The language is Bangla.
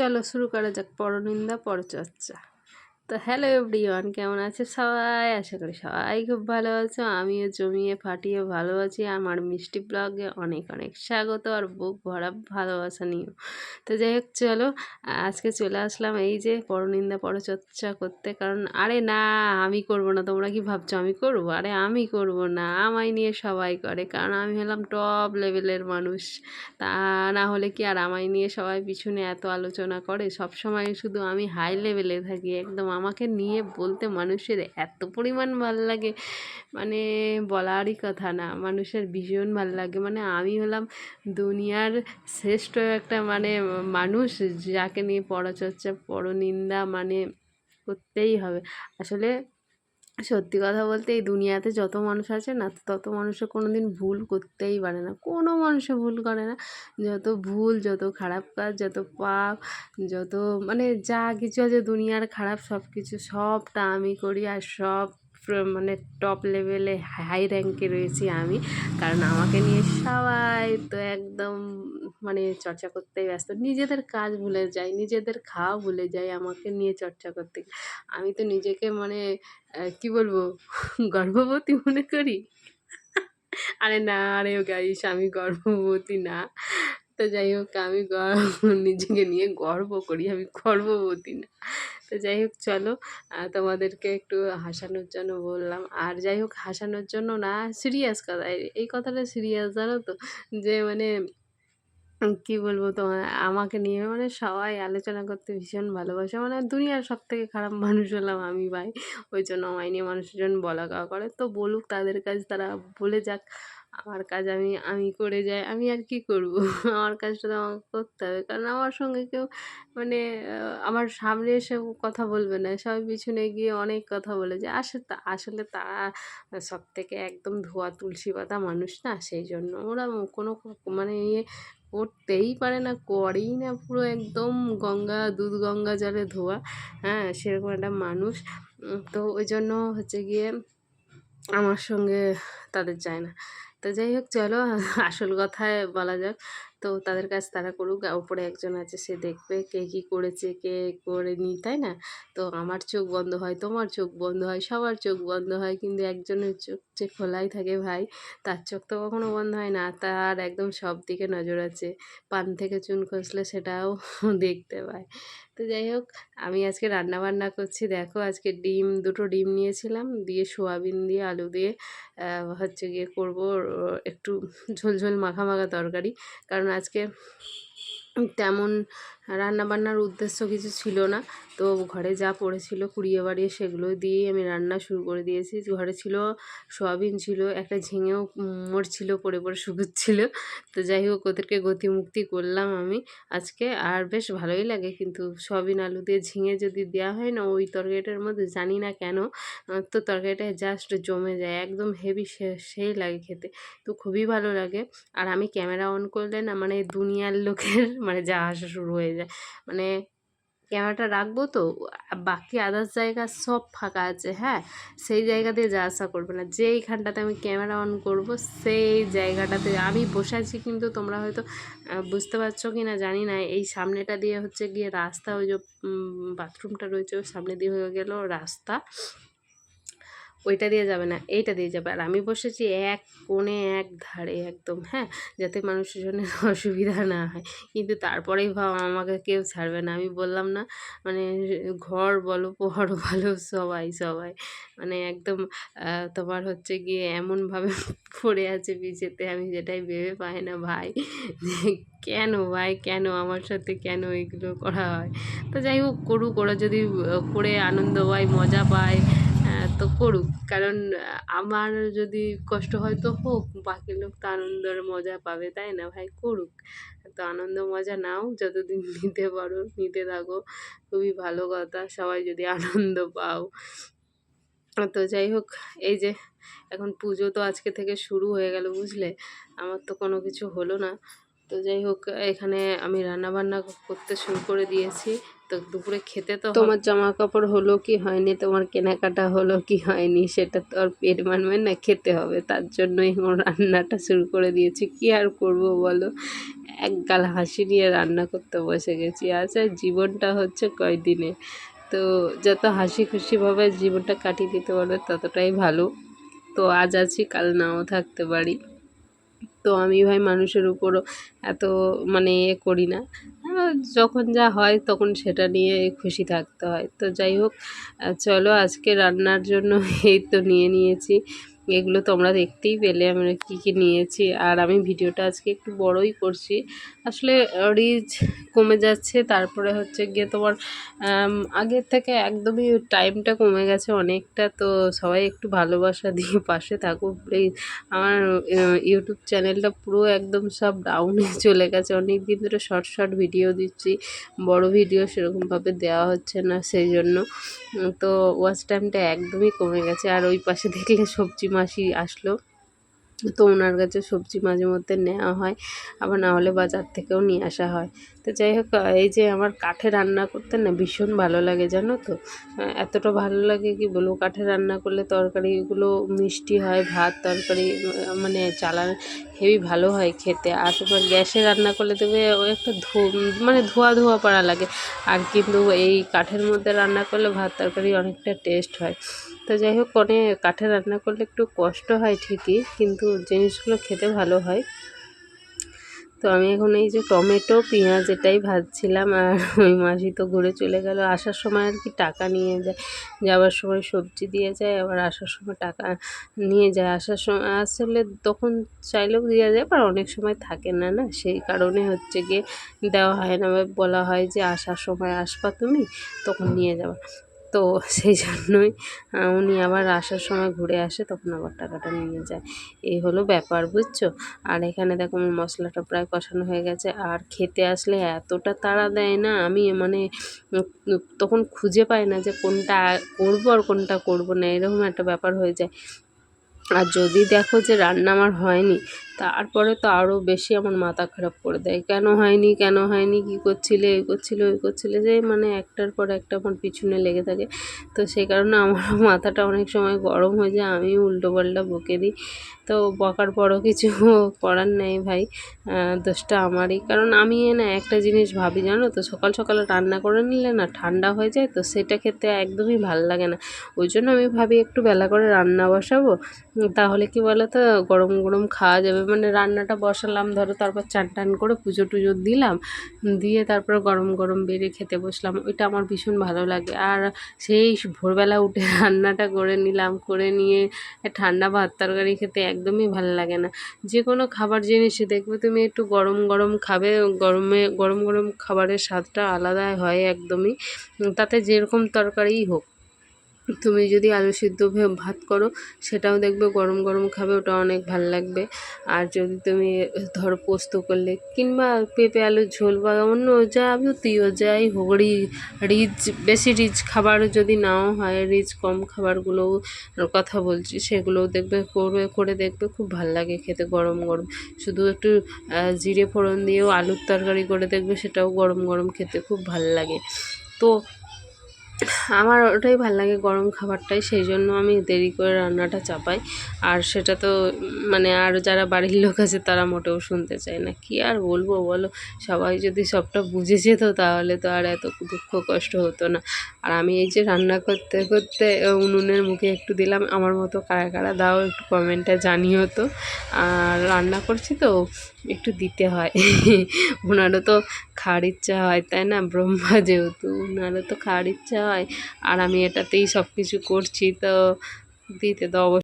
চলো শুরু করা যাক পরনিন্দা পরচর্চা। তো হ্যালো এভরিওয়ান কেমন আছে সবাই? আশা করি সবাই খুব ভালো আছো। আমিও জমিয়ে, ফাটিয়ে ভালো আছি। আমার মিষ্টি ব্লগে অনেক অনেক স্বাগত আর বুক ভরা ভালোবাসা নিও তো যাই হোক, চলো, আজকে চলে আসলাম এই যে পরনিন্দা পরচর্চা করতে। কারণ, আরে না, আমি করব না। তোমরা কি ভাবছ আমি করব? আরে আমি করব না, আমায় নিয়ে সবাই করে। কারণ, আমি হলাম টপ লেভেলের মানুষ। তা না হলে কি আর আমায় নিয়ে সবাই পিছনে এত আলোচনা করে? সব সময় শুধু আমি হাই লেভেলে থাকি, একদম আমাকে নিয়ে বলতে মানুষের এত পরিমাণ ভালো লাগে মানে বলারই কথা না, মানুষের ভীষণ ভালো লাগে। মানে আমি হলাম দুনিয়ার শ্রেষ্ঠ একটা মানে মানুষ যাকে নিয়ে পরচর্চা, পরনিন্দা মানে করতেই হবে। আসলে সত্যি কথা বলতে এই দুনিয়াতে যত মানুষ আছে না, তত মানুষে কোনো দিন ভুল করতেই পারে না। কোনো মানুষে ভুল করে না। যত ভুল, যত খারাপ কাজ, যত পাপ, যত মানে যা কিছু আছে দুনিয়ার খারাপ সব কিছু সবটা আমি করি আর সব মানে টপ লেভেলে হাই র্যাঙ্কে রয়েছি আমি। কারণ আমাকে নিয়ে সবাই তো একদম মানে চর্চা করতেই ব্যস্ত। নিজেদের কাজ ভুলে যায় নিজেদের খাওয়া ভুলে যায় আমাকে নিয়ে চর্চা করতে। আমি তো নিজেকে মানে কি বলব, গর্ভবতী মনে করি। আরে না, আরে গাইস, আমি গর্ভবতী না। তো যাই হোক, আমি নিজেকে নিয়ে গর্ব করি, আমি গর্ভবতী না। তো যাই হোক, চলো তোমাদেরকে একটু হাসানোর জন্য বললাম। আর যাই হোক, হাসানোর জন্য না সিরিয়াস কথা। এই কথাটা সিরিয়াস জানো তো? যে মানে কি বলব তোমার? আমাকে নিয়ে মানে সবাই আলোচনা করতে ভীষণ ভালোবাসে। মানে দুনিয়ার সব থেকে খারাপ মানুষ হলাম আমি ভাই। ওই জন্য আমায় নিয়ে মানুষজন বলা কাওয়া করে। তো বলুক তাদের কাজ, তারা বলে যাক। আমার কাজ আমি আমি করে যাই। আমি আর কি করব? আমার কাজটা তো আমাকে করতে হবে। কারণ আমার সঙ্গে কেউ মানে আমার সামনে এসে কথা বলবে না। সবাই পিছনে গিয়ে অনেক কথা বলে যে আসলে আসলে তারা সব থেকে একদম ধোয়া তুলসী পাতা মানুষ না? সেই জন্য ওরা কোনো মানে ইয়ে করতেই পারে না, করেই না, পুরো একদম গঙ্গা, দুধ গঙ্গা জলে ধোয়া। হ্যাঁ সেরকম একটা মানুষ। তো ওই জন্য হচ্ছে গিয়ে আমার সঙ্গে তাদের যায় না। তো যাই হোক, চলো আসল কথায় বলা যাক। তো তাদের কাজ তারা করুক ওপরে একজন আছে, সে দেখবে কে কী করেছে, কে করে করেনি, তাই না? তো আমার চোখ বন্ধ হয়, তোমার চোখ বন্ধ হয়, সবার চোখ বন্ধ হয়, কিন্তু একজনের চোখ যে খোলাই থাকে ভাই। তার চোখ তো কখনো বন্ধ হয় না, তার একদম সব দিকে নজর আছে। পান থেকে চুন খসলে সেটাও দেখতে পায়। তো যাই হোক, আমি আজকে রান্না বান্না করছি। দেখো, আজকে ডিম, দুটো ডিম নিয়েছিলাম, দিয়ে সোয়াবিন দিয়ে আলু দিয়ে হচ্ছে গিয়ে করব, একটু ঝোল ঝোল মাখা মাখা তরকারি। কারণ আজকে তেমন রান্নাবান্নার উদ্দেশ্য কিছু ছিল না। তো ঘরে যা পড়েছিল কুড়িয়ে বাড়িয়ে সেগুলো দিয়েই আমি রান্না শুরু করে দিয়েছি। ঘরে ছিল সোয়াবিন ছিল, একটা ঝিঙেও মরছিল পড়ে পড়ে শুকুচ্ছিল তো যাই হোক, ওদেরকে গতিমুক্তি করলাম আমি। আজকে আর বেশ ভালোই লাগে, কিন্তু সোয়াবিন, আলু দিয়ে ঝিঙে যদি দেওয়া হয় না, ওই তরকারিটার মধ্যে জানি না কেন তো তরকারিটা জাস্ট জমে যায়, একদম হেভি সেই লাগে খেতে। তো খুবই ভালো লাগে। আর আমি ক্যামেরা অন করলে না মানে দুনিয়ার লোকের মানে যা আসা শুরু হয়ে যায়। মানে ক্যামেরাটা রাখব তো বাকি আদার্স জায়গা সব ফাঁকা আছে হ্যাঁ? সেই জায়গা দিয়ে যা আসা করবে না। যেইখানটাতে আমি ক্যামেরা অন করব, সেই জায়গাটাতে আমি বসে আছি কিন্তু তোমরা হয়তো বুঝতে পারছ কি না জানি না। এই সামনেটা দিয়ে হচ্ছে গিয়ে রাস্তা, ওই যে বাথরুমটা রয়েছে, ওই সামনে দিয়ে হয়ে গেল রাস্তা। ওইটা দিয়ে যাবে না, এইটা দিয়ে যাবে। আর আমি বসেছি এক কোণে, এক ধারে একদম হ্যাঁ? যাতে মানুষের জন্য অসুবিধা না হয়। কিন্তু তারপরেই ভাব আমাকে কেউ ছাড়বে না। আমি বললাম, না মানে ঘর বলো, পর বলো, সবাই সবাই। মানে একদম তোমার হচ্ছে গিয়ে এমনভাবে পড়ে আছে বিচেতে আমি যেটাই ভেবে পাই না, ভাই, কেন ভাই, কেন আমার সাথে কেন এগুলো করা হয়? তো যাই হোক, করুক। ওরা যদি করে আনন্দ পায়, মজা পায় তো করুক। কারণ আমার যদি কষ্ট হয় তো হোক, বাকি লোক তো আনন্দের মজা পাবে, তাই না ভাই? করুক। তো আনন্দ মজা নাও, যতদিন নিতে পারো, নিতে থাকো। খুবই ভালো কথা, সবাই যদি আনন্দ পাও। তো যাই হোক, এই যে, এখন পুজো তো আজকে থেকে শুরু হয়ে গেল, বুঝলে? আমার তো কোনো কিছু হলো না। তো যাই হোক, এখানে আমি রান্না বান্না করতে শুরু করে দিয়েছি। তো দুপুরে খেতে তো তোমার জামা কাপড় হলো কি হয়নি? তোমার কেনাকাটা হলো কি হয়নি? সেটা তো আর পেট মানবে না খেতে হবে। তার জন্যই আমার রান্নাটা শুরু করে দিয়েছি। কি আর করব বলো? এক গাল হাসি নিয়ে রান্না করতে বসে গেছি। আচ্ছা জীবনটা হচ্ছে কয়দিনে? তো যত হাসি খুশিভাবে জীবনটা কাটিয়ে দিতে পারবে ততটাই ভালো। তো আজ আছি কাল নাও থাকতে পারি। তো আমি ভাই মানুষের উপরও এত মানে এ করি না। যখন যা হয় তখন সেটা নিয়ে খুশি থাকতে হয়। তো যাই হোক চলো আজকে রান্নার জন্য এই তো নিয়ে নিয়েছি। এগুলো তোমরা দেখতেই পেলে আমরা কী কী নিয়েছি। আর আমি ভিডিওটা আজকে একটু বড়ই করছি। আসলে রিচ কমে যাচ্ছে তারপরে হচ্ছে গিয়ে তোমার আম, আগের থেকে একদমই টাইমটা কমে গেছে অনেকটা। তো সবাই একটু ভালোবাসা দিয়ে পাশে থাকুক প্লিজ আমার ইউটিউব চ্যানেলটা পুরো একদম সব ডাউনে চলে গেছে। অনেক দিন ধরে শর্ট শর্ট ভিডিও দিচ্ছি বড় ভিডিও সেরকমভাবে দেওয়া হচ্ছে না সেই জন্য। তো ওয়াচ টাইমটা একদমই কমে গেছে। আর ওই পাশে দেখলে সবজি মাসি আসলো। তো ওনার কাছে সবজি মাঝে মধ্যে নেওয়া হয়। আবার না হলে বাজার থেকেও নিয়ে আসা হয়। তো যাই হোক এই যে আমার কাঠে রান্না করতে না ভীষণ ভালো লাগে, জানো তো? এতটা ভালো লাগে কি বলব? কাঠে রান্না করলে তরকারিগুলো মিষ্টি হয়, ভাত তরকারি মানে চালান হেভি ভালো হয় খেতে। আর তোমার গ্যাসে রান্না করলে দেবে ওই একটা ধো মানে ধোয়া ধোয়া পাড়া লাগে। আর কিন্তু এই কাঠের মধ্যে রান্না করলে ভাত তরকারি অনেকটা টেস্ট হয়। তো যাই হোক, অনেক কাঠে রান্না করলে একটু কষ্ট হয় ঠিকই, কিন্তু জিনিসগুলো খেতে ভালো হয়। তো আমি এখন এই যে টমেটো, পেঁয়াজ এটাই ভাজছিলাম আর ওই মাসি তো ঘুরে চলে গেল। আসার সময় আর কি টাকা নিয়ে যায়। যাওয়ার সময় সবজি দিয়ে যায়, আবার আসার সময় টাকা নিয়ে যায়। আসার সময় আসলে তখন চাইলেও দেওয়া যায় আর অনেক সময় থাকে না না? সেই কারণে হচ্ছে গিয়ে দেওয়া হয় না। বলা হয় যে, আসার সময় আসবা তুমি, তখন নিয়ে যাবা। তো সেই জন্যই উনি আবার আসার সময় ঘুরে আসে, তখন আবার টাকাটা নিয়ে যায়। এই হলো ব্যাপার, বুঝছ? আর এখানে দেখো, আমার মশলাটা প্রায় কষানো হয়ে গেছে। আর খেতে আসলে এতটা তাড়া দেয় না, আমি মানে তখন খুঁজে পাই না যে কোনটা করব আর কোনটা করব না, এরকম একটা ব্যাপার হয়ে যায়। আর যদি দেখো যে রান্না আমার হয়নি তারপরে তো আরও বেশি আমার মাথা খারাপ করে দেয়। কেন হয়নি কেন হয়নি, কী করছিলে এই করছিলে, ওই করছিলে, যে মানে একটার পর একটা আমার পিছনে লেগে থাকে। তো সেই কারণে আমার মাথাটা অনেক সময় গরম হয়ে যায়, আমি উল্টো পাল্টা বকে দিই। তো বকার পরও কিছু করার নেই ভাই দোষটা আমারই। কারণ আমি না একটা জিনিস ভাবি, জানো তো, সকাল সকাল রান্না করে নিলে না ঠান্ডা হয়ে যায়, তো সেটা খেতে একদমই ভালো লাগে না। ওই জন্য আমি ভাবি একটু বেলা করে রান্না বসাবো তাহলে কি বলো তো গরম গরম খাওয়া যাবে মানে রান্নাটা বসালাম, ধরো তারপর চান টান করে পুজো টুজো দিলাম, দিয়ে তারপর গরম গরম বেড়ে খেতে বসলাম। ওইটা আমার ভীষণ ভালো লাগে। আর সেই ভোরবেলা উঠে রান্নাটা করে নিলাম, করে নিয়ে ঠান্ডা ভাত তরকারি খেতে একদমই ভালো লাগে না। যে কোনো খাবার জিনিসে দেখবে তুমি একটু গরম গরম খাবে, গরমে গরম গরম খাবারের স্বাদটা আলাদা হয় একদমই। তাতে যেরকম তরকারিই হোক। তুমি যদি আলু সিদ্ধ ভাত করো, সেটাও দেখবে গরম গরম খাবে, ওটা অনেক ভালো লাগবে। আর যদি তুমি, ধরো পোস্ত করলে, কিংবা পেঁপে আলুর ঝোল বা অন্য যা যাবতীয় যাই হোক রিচ বেশি রিচ খাবার যদি নাও হয়, রিচ কম খাবারগুলোও কথা বলছি, সেগুলোও দেখবে, করে করে দেখবে খুব ভালো লাগে খেতে গরম গরম। শুধু একটু জিরে ফোড়ন দিয়েও আলুর তরকারি করে দেখবে, সেটাও গরম গরম খেতে খুব ভালো লাগে। তো আমার ওটাই ভালো লাগে গরম খাবারটাই, সেই জন্য আমি দেরি করে রান্নাটা চাপাই। আর সেটা তো মানে আর যারা বাড়ির লোক আছে তারা মোটেও শুনতে চায় না। কি আর বলব বলো? সবাই যদি সবটা বুঝে যেত তাহলে তো আর এত দুঃখ কষ্ট হতো না। আর আমি এই যে রান্না করতে করতে উনুনের মুখে একটু দিলাম, আমার মতো কারা কারা দাও একটু কমেন্টে জানিও তো। আর রান্না করছি তো, একটু দিতে হয়। ওনারও তো খাওয়ার ইচ্ছা হয়, তাই না? ব্রহ্মা যেহেতু ওনারও তো খাওয়ার ইচ্ছা হয়। আর আমি এটাতেই সব কিছু করছি তো দিতে তো অবশ্যই